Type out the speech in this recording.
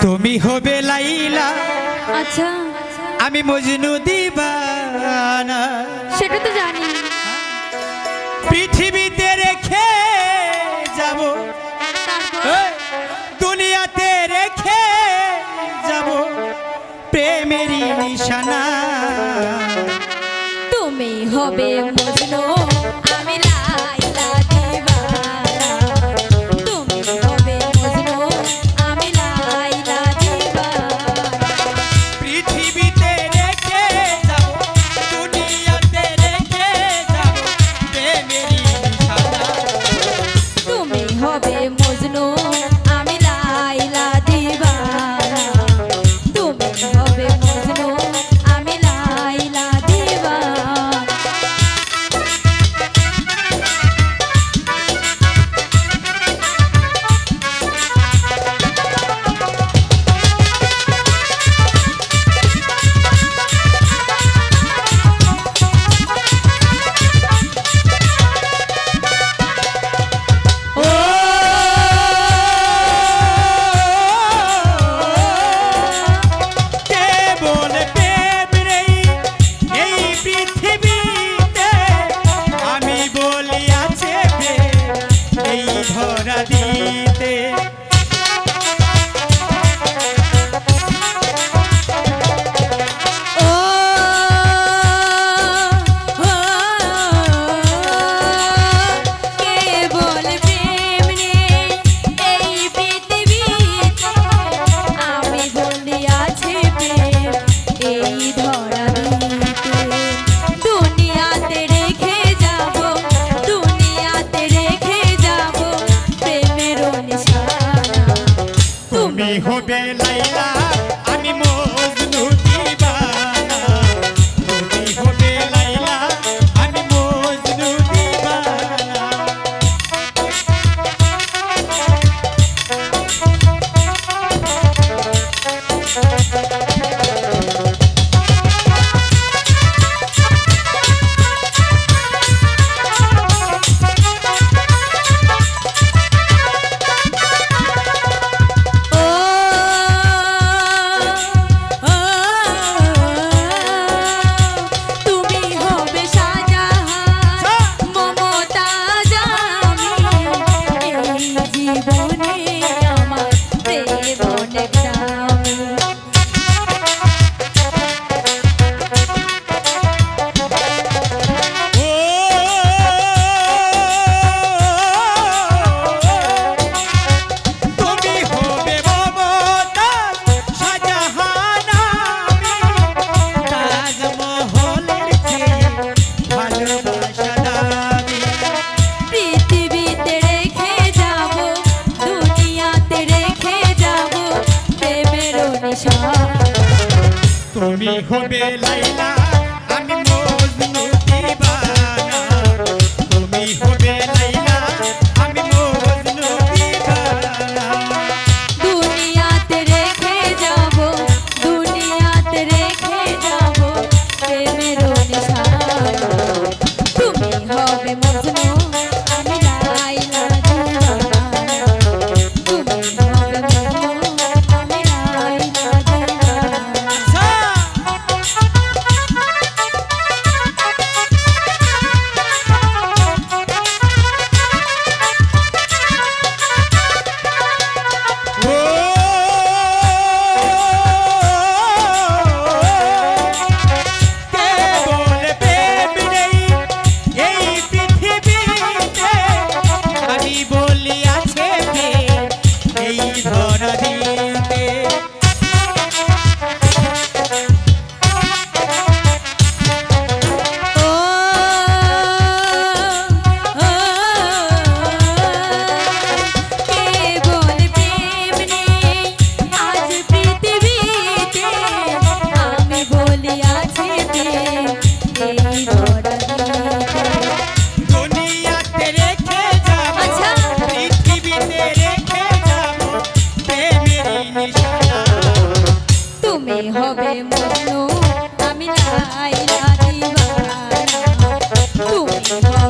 তুমি হবে লাইলা। আচ্ছা। আমি মজনু দিবানা। সেটা তো জানি। পৃথিবীতে রেখে যাব। দুনিয়াতে রেখে যাব। প্রেমেরই নিশানা। তুমি হবে মজনু আমি লা আমি মজনু দিবা। দেখবে লাইলা। আচ্ছা। হবে মনু আমি লাই লাই তুমি